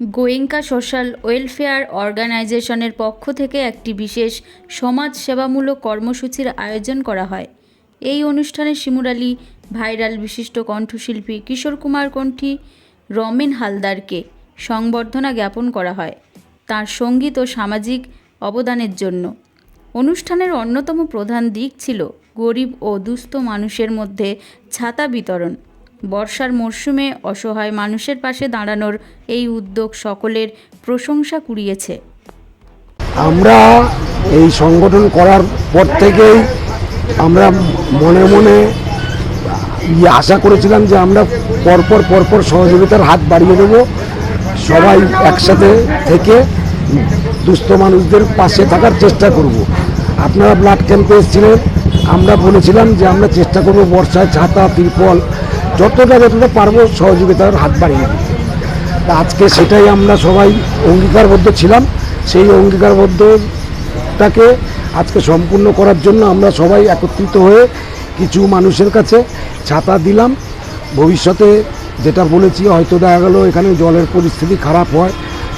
Goenka social welfare অর্গানাইজেশনের পক্ষ থেকে একটি বিশেষ সমাজ সেবামূলক কর্মসূচির আয়োজন করা হয়। এই অনুষ্ঠানে শিমুরালী ভাইরাল বিশিষ্ট কণ্ঠশিল্পী কিশোর কুমার কণ্ঠী, রমেন হালদারকে সংবর্ধনা জ্ঞাপন করা হয় তার সংগীত ও সামাজিক অবদানের জন্য। অনুষ্ঠানের অন্যতম প্রধান দিক ছিল গরিব ও দুস্থ মানুষের মধ্যে ছাতা বিতরণ। বর্ষার মরশুমে অসহায় মানুষের পাশে দাঁড়ানোর এই উদ্যোগ সকলের প্রশংসা কুড়িয়েছে। আমরা এই সংগঠন করার পর থেকেই আমরা মনে মনে আশা করেছিলাম যে আমরা পরপর পরপর সহযোগিতার হাত বাড়িয়ে দেব। সবাই একসাথে থেকে দুস্থ মানুষদের পাশে থাকার চেষ্টা করব। আপনারা ব্লাড ক্যাম্পে এসেছিলেন, আমরা বলেছিলাম যে আমরা চেষ্টা করব বর্ষায় ছাতা, তিরপল যতটা যতটা পারব সহযোগিতার হাত বাড়িয়ে দিতে। আজকে সেটাই আমরা সবাই অঙ্গীকারবদ্ধ ছিলাম। সেই অঙ্গীকারবদ্ধটাকে আজকে সম্পূর্ণ করার জন্য আমরা সবাই একত্রিত হয়ে কিছু মানুষের কাছে ছাতা দিলাম। ভবিষ্যতে যেটা বলেছি, হয়তো দেখা গেলো এখানে জলের পরিস্থিতি খারাপ হয়,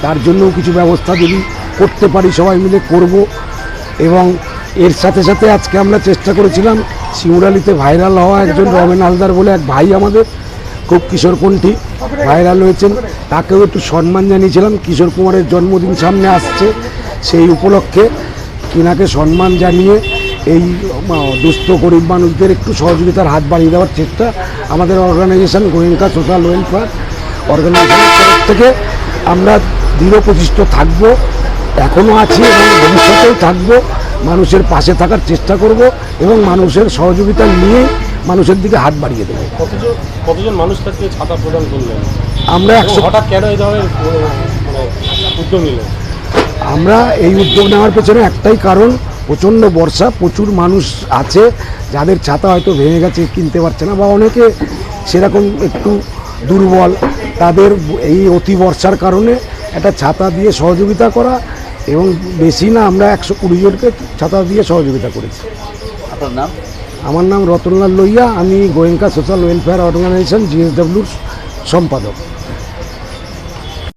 তার জন্যও কিছু ব্যবস্থা যদি করতে পারি সবাই মিলে করব। এবং এর সাথে সাথে আজকে আমরা চেষ্টা করেছিলাম শিমুরালিতে ভাইরাল হওয়া একজন রমেন হালদার বলে এক ভাই আমাদের, খুব কিশোরপন্থী ভাইরাল হয়েছেন। তাকেও একটু সম্মান জানিয়েছিলাম, কিশোর কুমারের জন্মদিন সামনে আসছে সেই উপলক্ষে। তিনাকে সম্মান জানিয়ে এই দুস্থ গরিব মানুষদের একটু সহযোগিতার হাত বাড়িয়ে দেওয়ার চেষ্টা আমাদের অর্গানাইজেশন গোয়েঙ্কা সোশ্যাল ওয়েলফেয়ার অর্গানাইজেশনের তরফ থেকে। আমরা দৃঢ় প্রতিষ্ঠ থাকব এখনও আছি এবং ভবিষ্যতেও থাকব। মানুষের পাশে থাকার চেষ্টা করব এবং মানুষের সহযোগিতা নিয়ে মানুষের দিকে হাত বাড়িয়ে দেবো। কতজন মানুষ থাকতে ছাতা প্রদান করলেন? আমরা একশো হঠাৎ কেন এই ধরনের মানে উদ্যোগ নিলেন? আমরা এই উদ্যোগ নেওয়ার পেছনে একটাই কারণ প্রচণ্ড বর্ষা প্রচুর মানুষ আছে যাদের ছাতা হয়তো ভেঙে গেছে কিনতে পারছে না বা অনেকে সেরকম একটু দুর্বল। তাদের এই অতি বর্ষার কারণে একটা ছাতা দিয়ে সহযোগিতা করা এবং বেশি না আমরা একশো কুড়ি জনকে ছাতা দিয়ে সহযোগিতা করেছি। আপনার নাম? আমার নাম রতনলাল লইয়া আমি গোয়েঙ্কা সোশ্যাল ওয়েলফেয়ার অর্গানাইজেশন জিএসডব্লিউর সম্পাদক।